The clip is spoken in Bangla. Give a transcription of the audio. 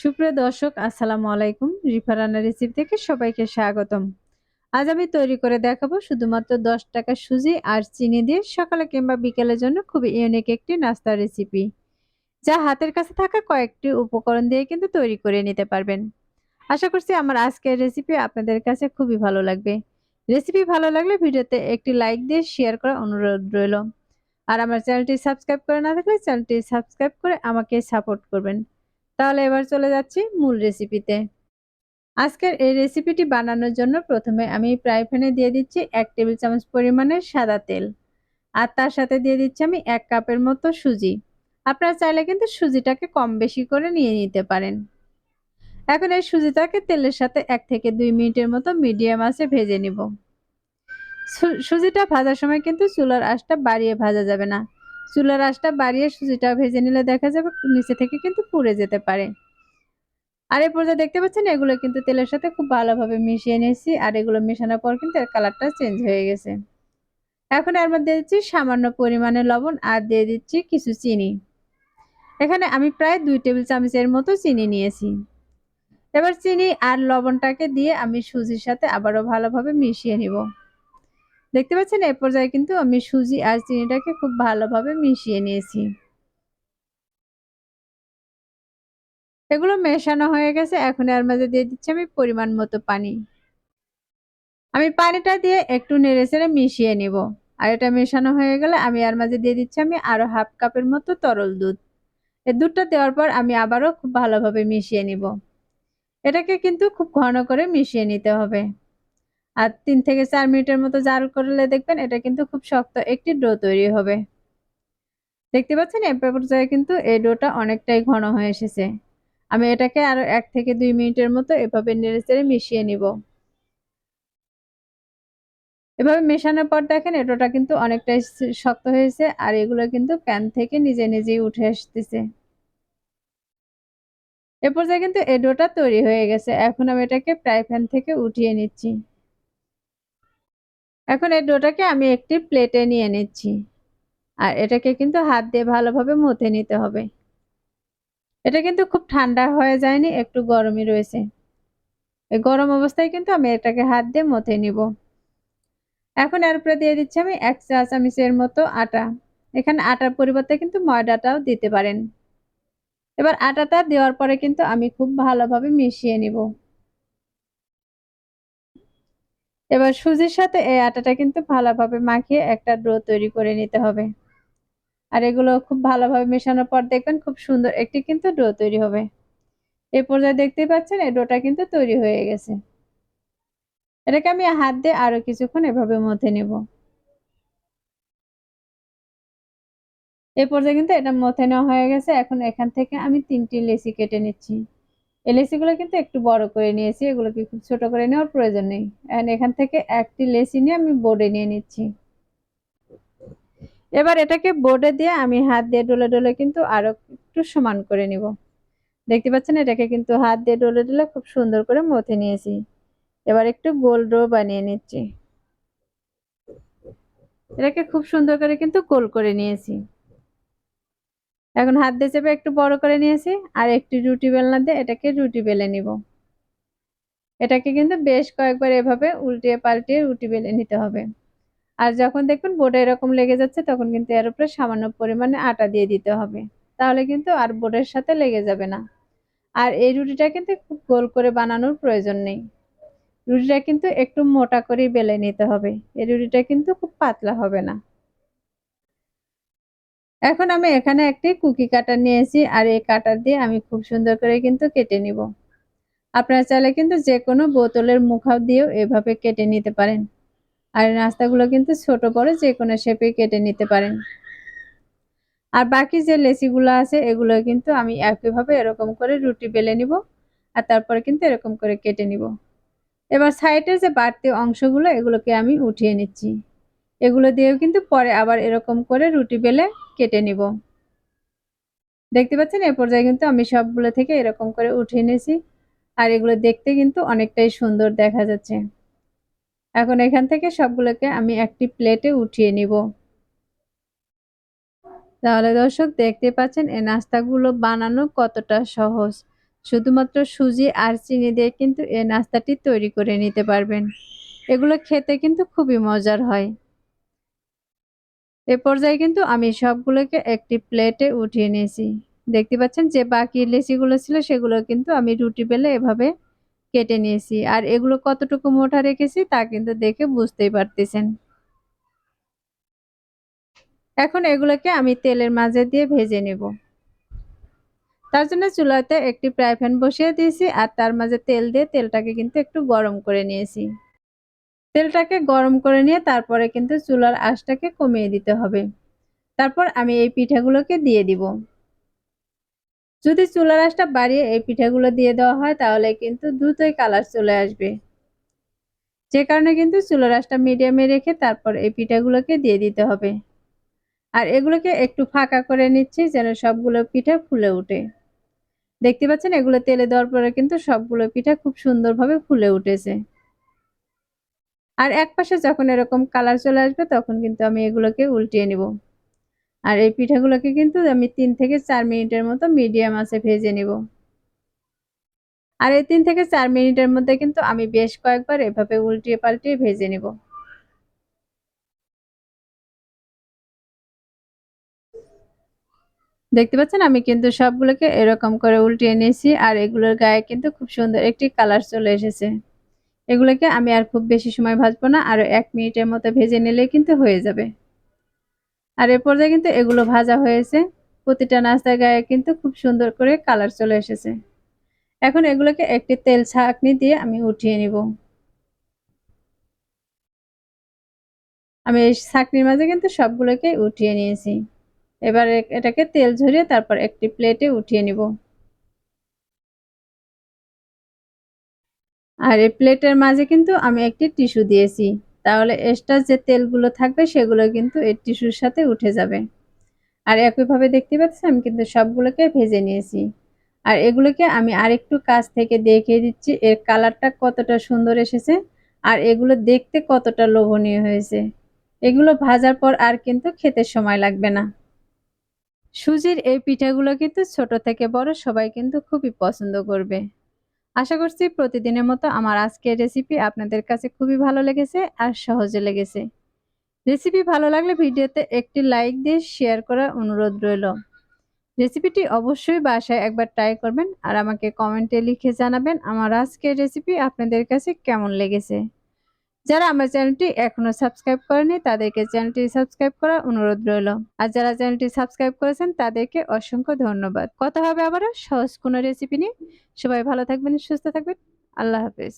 সুপ্রিয় দর্শক, আসসালামু আলাইকুম। রিফা রান্না রেসিপি থেকে সবাইকে স্বাগতম। আজ আমি তৈরি করে দেখাবো শুধুমাত্র দশ টাকা সুজি আর চিনি দিয়ে সকালে কিংবা বিকেলের জন্য খুবই ইউনিক একটি নাস্তার রেসিপি যা হাতের কাছে থাকা কয়েকটি উপকরণ দিয়ে কিন্তু তৈরি করে নিতে পারবেন। আশা করছি আমার আজকের রেসিপি আপনাদের কাছে খুবই ভালো লাগবে। রেসিপি ভালো লাগলে ভিডিওতে একটি লাইক দিয়ে শেয়ার করা অনুরোধ রইল। আর আমার চ্যানেলটি সাবস্ক্রাইব করে না থাকলে চ্যানেলটি সাবস্ক্রাইব করে আমাকে সাপোর্ট করবেন। তাহলে এবার চলে যাচ্ছি মূল রেসিপিতে আজকের এই রেসিপিটি বানানোর জন্য প্রথমে আমি ফ্রাই প্যানে দিয়ে দিচ্ছি এক টেবিল চামচ পরিমাণের সাদা তেল। আর তার সাথে দিয়ে দিচ্ছি আমি এক কাপের মতো সুজি। আপনারা চাইলে কিন্তু সুজিটাকে কম বেশি করে নিয়ে নিতে পারেন। এখন এই সুজিটাকে তেলের সাথে এক থেকে দুই মিনিটের মতো মিডিয়াম আছে ভেজে নিব। সুজিটা ভাজার সময় কিন্তু চুলার আঁচটা বাড়িয়ে ভাজা যাবে না। চুলার আঁচটা বাড়িয়ে সুজিটা ভেজে নিলে দেখা যাবে নিচে থেকে কিন্তু পুড়ে যেতে পারে। আর এই পর্যায়ে দেখতে পাচ্ছেন এগুলো কিন্তু তেলের সাথে খুব ভালোভাবে মিশিয়ে নিয়েছি আর এগুলো মেশানোর পর কিন্তু এর কালারটা চেঞ্জ হয়ে গেছে। এখন এর মধ্যে দিচ্ছি সামান্য পরিমাণে লবণ আর দিয়ে দিচ্ছি কিছু চিনি। এখানে আমি প্রায় দুই টেবিল চামচের মতো চিনি নিয়েছি। এবার চিনি আর লবণটাকে দিয়ে আমি সুজির সাথে আবারও ভালোভাবে মিশিয়ে নিব। দেখতে পাচ্ছেন, এ পর্যায়ে কিন্তু আমি সুজি আর চিনিটাকে খুব ভালোভাবে মিশিয়ে নিয়েছি। এগুলো মেশানো হয়ে গেছে এখন এর মাঝে দিয়ে দিচ্ছি আমি পরিমাণ মতো পানি। আমি পানিটা দিয়ে একটু নেড়ে চেড়ে মিশিয়ে নিব। আর এটা মেশানো হয়ে গেলে আমি এর মাঝে দিয়ে দিচ্ছি আমি আরও হাফ কাপের মতো তরল দুধ। এই দুধটা দেওয়ার পর আমি আবারও খুব ভালোভাবে মিশিয়ে নিব। এটাকে কিন্তু খুব ঘন করে মিশিয়ে নিতে হবে। আর তিন থেকে চার মিনিটের মতো জাল করলে দেখবেন এটা কিন্তু খুব শক্ত একটি ডো তৈরি হবে। দেখতে পাচ্ছেন, এ পর্যায়ে কিন্তু এই ডোটা অনেকটাই ঘন হয়ে এসেছে। আমি এটাকে আরও এক থেকে দুই মিনিটের মতো এভাবে নেড়ে চেড়ে মিশিয়ে নিব। এভাবে মেশানোর পর দেখেন এটোটা কিন্তু অনেকটাই শক্ত হয়েছে আর এগুলো কিন্তু প্যান থেকে নিজে নিজেই উঠে আসতেছে। এ পর্যায়ে কিন্তু এই ডোটা তৈরি হয়ে গেছে। এখন আমি এটাকে ফ্রাই প্যান থেকে উঠিয়ে নিচ্ছি। এখন এই ডোটাকে আমি একটি প্লেটে নিয়ে নিচ্ছি। আর এটাকে কিন্তু হাত দিয়ে ভালোভাবে মথে নিতে হবে। এটা কিন্তু খুব ঠান্ডা হয়ে যায়নি, একটু গরমই রয়েছে। এই গরম অবস্থায় কিন্তু আমি এটাকে হাত দিয়ে মথে নিব। এখন এর উপরে দিয়ে দিচ্ছি আমি এক চা চামচের মতো আটা। এখানে আটার পরিবর্তে কিন্তু ময়দাটাও দিতে পারেন। এবার আটাটা দেওয়ার পরে কিন্তু আমি খুব ভালোভাবে মিশিয়ে নিব। এবার সুজির সাথে এই আটাটা কিন্তু ভালোভাবে মাখিয়ে একটা ডো তৈরি করে নিতে হবে। আর এগুলো খুব ভালোভাবে মেশানোর পর দেখবেন খুব সুন্দর একটি কিন্তু ডো তৈরি হবে। এই পর্যায়ে দেখতেই পাচ্ছেন এই ডোটা কিন্তু তৈরি হয়ে গেছে। এটাকে আমি হাত দিয়ে আরও কিছুক্ষণ এভাবে মথে নিব। এ পর্যায়ে কিন্তু এটা মথে নেওয়া হয়ে গেছে। এখন এখান থেকে আমি তিনটি লেসি কেটে নিচ্ছি। লেসিগুলো কিন্তু একটু বড় করে নিয়েছি, এগুলোকে খুব ছোট করে নেওয়ার প্রয়োজন নেই। এখান থেকে একটি লেসি নিয়ে আমি বোর্ডে নিয়ে নিচ্ছি। এবার এটাকে বোর্ডে দিয়ে আমি হাত দিয়ে ডলে ডলে কিন্তু আরও একটু সমান করে নিব। দেখতে পাচ্ছেন? এটাকে কিন্তু হাত দিয়ে ডলে ডলে খুব সুন্দর করে মথে নিয়েছি। এবার একটু গোল ডো বানিয়ে নিচ্ছি। এটাকে খুব সুন্দর করে কিন্তু গোল করে নিয়েছি। এখন হাত দিয়ে চেপে একটু বড় করে নিয়েছি, আর একটি রুটি বেলনা দিয়ে এটাকে রুটি বেলে নিব। এটাকে কিন্তু বেশ কয়েকবার এভাবে উল্টিয়ে পাল্টিয়ে রুটি বেলে নিতে হবে। আর যখন দেখবেন বোর্ডে এরকম লেগে যাচ্ছে, তখন কিন্তু এর উপরে সামান্য পরিমাণে আটা দিয়ে দিতে হবে। তাহলে কিন্তু আর বোর্ডের সাথে লেগে যাবে না। আর এই রুটিটা কিন্তু খুব গোল করে বানানোর প্রয়োজন নেই। রুটিটা কিন্তু একটু মোটা করে বেলে নিতে হবে। এই রুটিটা কিন্তু খুব পাতলা হবে না। এখন আমি এখানে একটি কুকি কাটার নিয়েছি আর এই কাটার দিয়ে আমি খুব সুন্দর করে কিন্তু কেটে নিব। আপনারা চাইলে কিন্তু যে কোনো বোতলের মুখাও দিয়েও এভাবে কেটে নিতে পারেন। আর নাস্তাগুলো কিন্তু ছোট, বড় যে কোনো শেপে কেটে নিতে পারেন। আর বাকি যে লেচিগুলো আছে, এগুলো কিন্তু আমি একইভাবে এরকম করে রুটি বেলে নিব, আর তারপরে কিন্তু এরকম করে কেটে নিব। এবার সাইডের যে বাড়তি অংশগুলো, এগুলোকে আমি উঠিয়ে নিচ্ছি। এগুলো দিয়েও কিন্তু পরে আবার এরকম করে রুটি বেলে কেটে নিব। দেখতে পাচ্ছেন? এ পর্যায়ে কিন্তু আমি সবগুলো থেকে এরকম করে উঠিয়ে নিয়েছি। আর এগুলো দেখতে কিন্তু অনেকটাই সুন্দর দেখা যাচ্ছে। এখন এখান থেকে সবগুলোকে আমি একটি প্লেটে উঠিয়ে নিব। তাহলে দর্শক, দেখতে পাচ্ছেন এই নাস্তাগুলো বানানো কতটা সহজ। শুধুমাত্র সুজি আর চিনি দিয়ে কিন্তু এই নাস্তাটি তৈরি করে নিতে পারবেন। এগুলো খেতে কিন্তু খুবই মজার হয়। এ পর্যায়ে কিন্তু আমি সবগুলোকে একটি প্লেটে উঠিয়ে নিয়েছি। দেখতে পাচ্ছেন যে বাকি লেচিগুলো ছিল সেগুলো কিন্তু আমি রুটি বেলে এভাবে কেটে নিয়েছি। আর এগুলো কতটুকু মোটা রেখেছি তা কিন্তু দেখে বুঝতেই পারতেছেন। এখন এগুলোকে আমি তেলের মাঝে দিয়ে ভেজে নেব। তার জন্য চুলাতে একটি ফ্রাই প্যান বসিয়ে দিয়েছি আর তার মাঝে তেল দিয়ে তেলটাকে কিন্তু একটু গরম করে নিয়েছি। তেলটাকে গরম করে নিয়ে তারপরে কিন্তু চুলার আঁচটাকে কমিয়ে দিতে হবে। তারপর আমি এই পিঠাগুলোকে দিয়ে দিব। যদি চুলার আঁচটা বাড়িয়ে এই পিঠাগুলো দিয়ে দেওয়া হয়, তাহলে কিন্তু দ্রুতই কালার চলে আসবে। যে কারণে কিন্তু চুলার আঁচটা মিডিয়ামে রেখে তারপর এই পিঠাগুলোকে দিয়ে দিতে হবে। আর এগুলোকে একটু ফাঁকা করে নিচ্ছি যেন সবগুলো পিঠা ফুলে উঠে দেখতে পাচ্ছেন এগুলো তেলে দেওয়ার পরে কিন্তু সবগুলো পিঠা খুব সুন্দরভাবে ফুলে উঠেছে। আর এক পাশে যখন এরকম কালার চলে আসবে, তখন কিন্তু আমি এগুলোকে উল্টিয়ে নিব। আর এই পিঠাগুলোকে কিন্তু আমি তিন থেকে চার মিনিটের মতো মিডিয়াম আছে ভেজে নিব। আর এই তিন থেকে চার মিনিটের মধ্যে কিন্তু আমি বেশ কয়েকবার এভাবে উল্টিয়ে পাল্টিয়ে ভেজে নিব। দেখতে পাচ্ছেন? আমি কিন্তু সবগুলোকে এরকম করে উল্টিয়ে নিয়েছি, আর এগুলোর গায়ে কিন্তু খুব সুন্দর একটি কালার চলে এসেছে। এগুলোকে আমি আর খুব বেশি সময় ভাজবো না আরও এক মিনিটের মতো ভেজে নিলে কিন্তু হয়ে যাবে। আর এ পর্যায়ে কিন্তু এগুলো ভাজা হয়েছে। প্রতিটা নাস্তার গায়ে কিন্তু খুব সুন্দর করে কালার চলে এসেছে। এখন এগুলোকে একটি তেল ছাঁকনি দিয়ে আমি উঠিয়ে নিব। আমি এই ছাঁকনির মাঝে কিন্তু সবগুলোকে উঠিয়ে নিয়েছি। এবার এটাকে তেল ঝরিয়ে তারপর একটি প্লেটে উঠিয়ে নিব। আর এই প্লেটের মাঝে কিন্তু আমি একটি টিস্যু দিয়েছি। তাহলে এক্সট্রা যে তেলগুলো থাকবে, সেগুলো কিন্তু এই টিস্যুর সাথে উঠে যাবে। আর একইভাবে দেখতে পাচ্ছি আমি কিন্তু সবগুলোকে ভেজে নিয়েছি। আর এগুলোকে আমি আরেকটু কাছ থেকে দেখিয়ে দিচ্ছি, এর কালারটা কতটা সুন্দর এসেছে আর এগুলো দেখতে কতটা লোভনীয় হয়েছে। এগুলো ভাজার পর আর কিন্তু খেতে সময় লাগবে না। সুজির এই পিঠাগুলো কিন্তু ছোট থেকে বড় সবাই কিন্তু খুবই পছন্দ করবে। আশা করছি প্রতিদিনের মতো আমার আজকের রেসিপি আপনাদের কাছে খুবই ভালো লেগেছে আর সহজে লেগেছে। রেসিপি ভালো লাগলে ভিডিওতে একটি লাইক দিয়ে শেয়ার করার অনুরোধ রইল। রেসিপিটি অবশ্যই বাসায় একবার ট্রাই করবেন আর আমাকে কমেন্টে লিখে জানাবেন আমার আজকের রেসিপি আপনাদের কাছে কেমন লেগেছে। যারা আমার চ্যানেলটি এখনও সাবস্ক্রাইব করেনি, তাদেরকে চ্যানেলটি সাবস্ক্রাইব করার অনুরোধ রইল। আর যারা চ্যানেলটি সাবস্ক্রাইব করেছেন, তাদেরকে অসংখ্য ধন্যবাদ। কথা হবে আবারও সহজ কোনো রেসিপি নিয়ে। সবাই ভালো থাকবেন, সুস্থ থাকবেন। আল্লাহ হাফেজ।